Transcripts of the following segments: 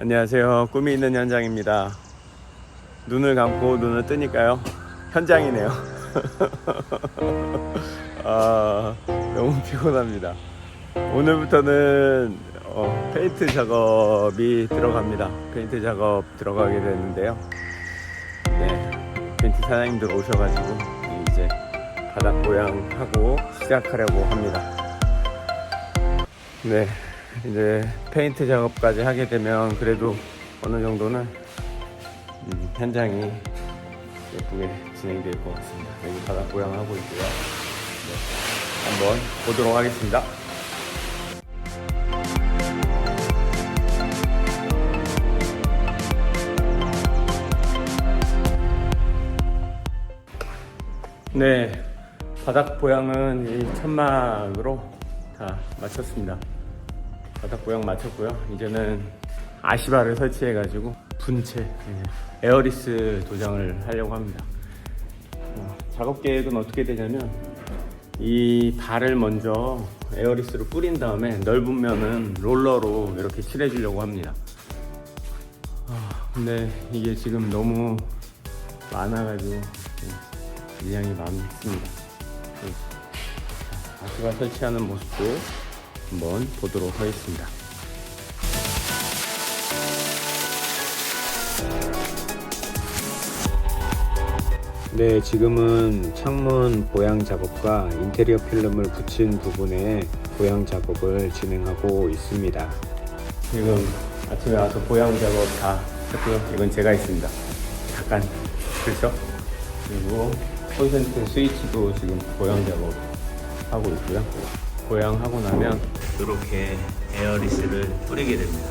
안녕하세요. 꿈이 있는 현장입니다. 눈을 감고 눈을 뜨니까요. 현장이네요. 아, 너무 피곤합니다. 오늘부터는 어, 페인트 작업이 들어갑니다. 페인트 작업 들어가게 되는데요. 네, 페인트 사장님들 오셔가지고 이제 바닥 모양하고 시작하려고 합니다. 네, 이제 페인트 작업까지 하게 되면 그래도 어느 정도는 음, 현장이 예쁘게 진행될 것 같습니다. 여기 바닥 모양하고 있고요. 네, 한번 보도록 하겠습니다. 네, 바닥 보양은 이 천막으로 다 마쳤습니다. 바닥 보양 마쳤고요. 이제는 아시바를 설치해가지고 분체 예, 에어리스 도장을 하려고 합니다. 어, 작업 계획은 어떻게 되냐면 이 발을 먼저 에어리스로 뿌린 다음에 넓은 면은 롤러로 이렇게 칠해주려고 합니다. 아, 근데 이게 지금 너무 많아가지고 예, 물량이 많습니다. 예. 자, 아시바 설치하는 모습도 한번 보도록 하겠습니다. 네, 지금은 창문 보양 작업과 인테리어 필름을 붙인 부분의 보양 작업을 진행하고 있습니다. 지금 아침에 와서 보양 작업 다 했고요. 이건 제가 했습니다. 잠깐 그렇죠? 그리고 콘센트 스위치도 지금 보양 작업 하고 있고요. 보양하고 나면 이렇게 에어리스를 뿌리게 됩니다.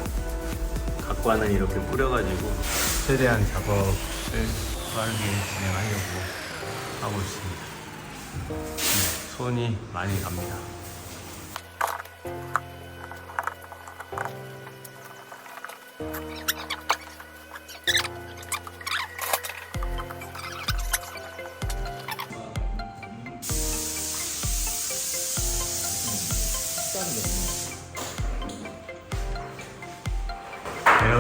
각관은 이렇게 뿌려가지고 최대한 작업을 빠르게 진행하려고 하고 있습니다. 네, 손이 많이 갑니다.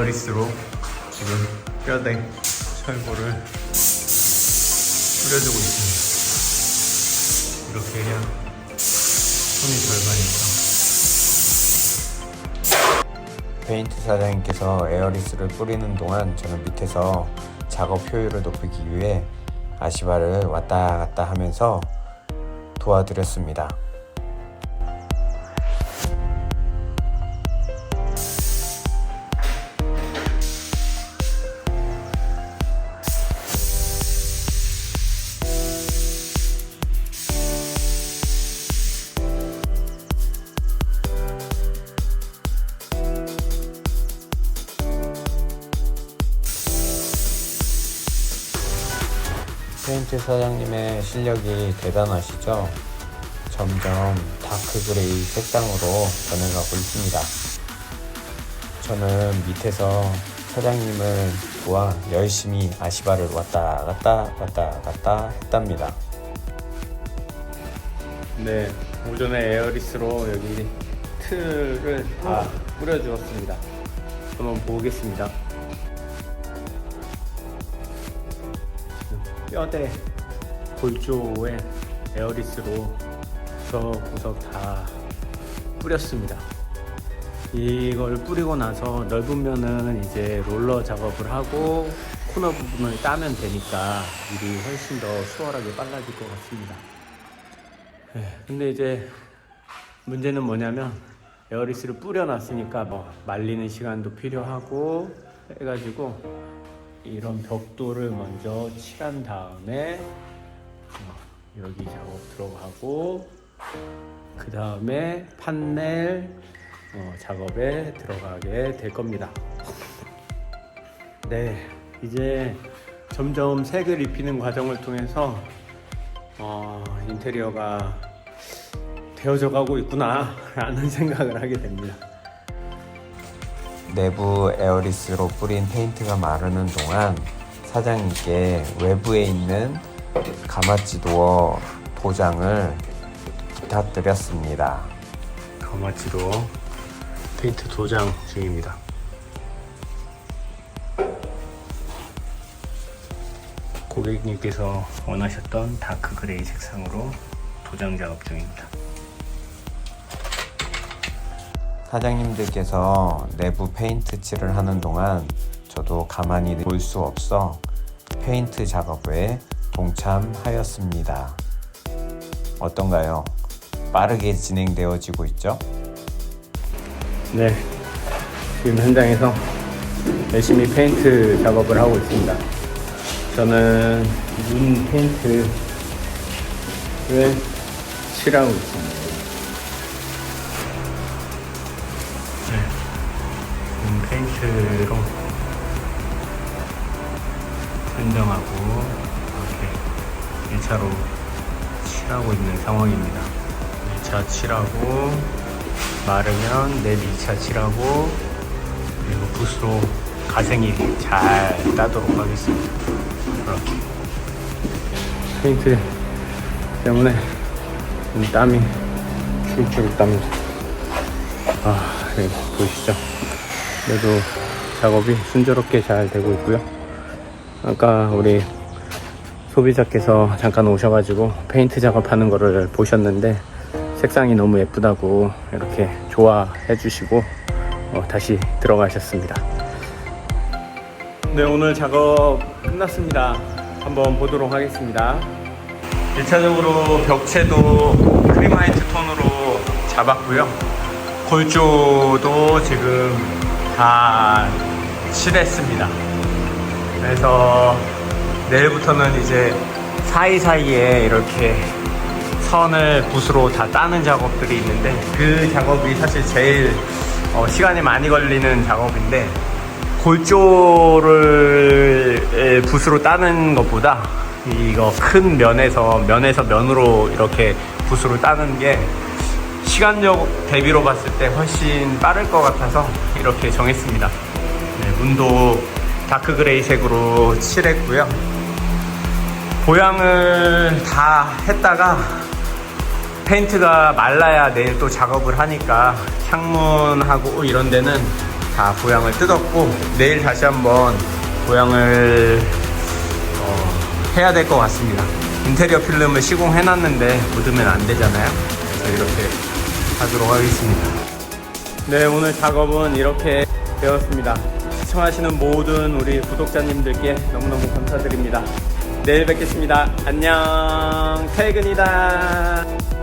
에어리스로 지금 뼈대 철골을 뿌려주고 있습니다. 이렇게 해야 손이 덜 가니까. 페인트 사장님께서 에어리스를 뿌리는 동안 저는 밑에서 작업 효율을 높이기 위해 아시바를 왔다 갔다 하면서 도와드렸습니다. 페인트 사장님의 실력이 대단하시죠? 점점 다크 그레이 색상으로 변해가고 있습니다. 저는 밑에서 사장님을 도와 열심히 아시바를 왔다 갔다 왔다 갔다 했답니다. 네, 오전에 에어리스로 여기 틀을 다 뿌려주었습니다. 한번 보겠습니다. 뼈대 골조에 에어리스로 구석 구석 다 뿌렸습니다. 이걸 뿌리고 나서 넓은 면은 이제 롤러 작업을 하고 코너 부분을 따면 되니까 일이 훨씬 더 수월하게 빨라질 것 같습니다. 네, 근데 이제 문제는 뭐냐면 에어리스를 뿌려놨으니까 뭐 말리는 시간도 필요하고 해가지고 이런 벽돌을 먼저 칠한 다음에 어, 여기 작업 들어가고 그 다음에 판넬 어, 작업에 들어가게 될 겁니다. 네, 이제 점점 색을 입히는 과정을 통해서 어, 인테리어가 되어져 가고 있구나 라는 생각을 하게 됩니다. 내부 에어리스로 뿌린 페인트가 마르는 동안 사장님께 외부에 있는 가마치도어 도장을 부탁드렸습니다. 가마치도어 페인트 도장 중입니다. 고객님께서 원하셨던 다크 그레이 색상으로 도장 작업 중입니다. 사장님들께서 내부 페인트 칠을 하는 동안 저도 가만히 볼 수 없어 페인트 작업에 동참하였습니다. 어떤가요? 빠르게 진행되어지고 있죠? 네, 지금 현장에서 열심히 페인트 작업을 하고 있습니다. 저는 문 페인트를 칠하고 있습니다. 페인트로 선정하고 이렇게 1차로 칠하고 있는 상황입니다. 1차 칠하고 마르면 내일 2차 칠하고 그리고 붓으로 가생이 잘 따도록 하겠습니다. 이렇게 페인트 때문에 좀 땀이 출출 땀이 아 여기 보이시죠? 그래도 작업이 순조롭게 잘 되고 있고요. 아까 우리 소비자께서 잠깐 오셔가지고 페인트 작업하는 거를 보셨는데 색상이 너무 예쁘다고 이렇게 좋아해 주시고 어, 다시 들어가셨습니다. 네 오늘 작업 끝났습니다. 한번 보도록 하겠습니다. 1차적으로 벽체도 크림 화이트 톤으로 잡았고요. 골조도 지금 다 칠했습니다. 그래서 내일부터는 이제 사이사이에 이렇게 선을 붓으로 다 따는 작업들이 있는데 그 작업이 사실 제일 어, 시간이 많이 걸리는 작업인데 골조를 에, 붓으로 따는 것보다 이거 큰 면에서 면에서 면으로 이렇게 붓으로 따는 게 시간적 대비로 봤을 때 훨씬 빠를 것 같아서 이렇게 정했습니다. 네, 문도 다크 그레이 색으로 칠했고요. 보양을 다 했다가 페인트가 말라야 내일 또 작업을 하니까 창문하고 이런 데는 다 보양을 뜯었고 내일 다시 한번 보양을 어, 해야 될 것 같습니다. 인테리어 필름을 시공해놨는데 묻으면 안 되잖아요. 그래서 이렇게 하도록 하겠습니다. 네, 오늘 작업은 이렇게 되었습니다. 시청하시는 모든 우리 구독자님들께 너무너무 감사드립니다. 내일 뵙겠습니다. 안녕. 퇴근이다.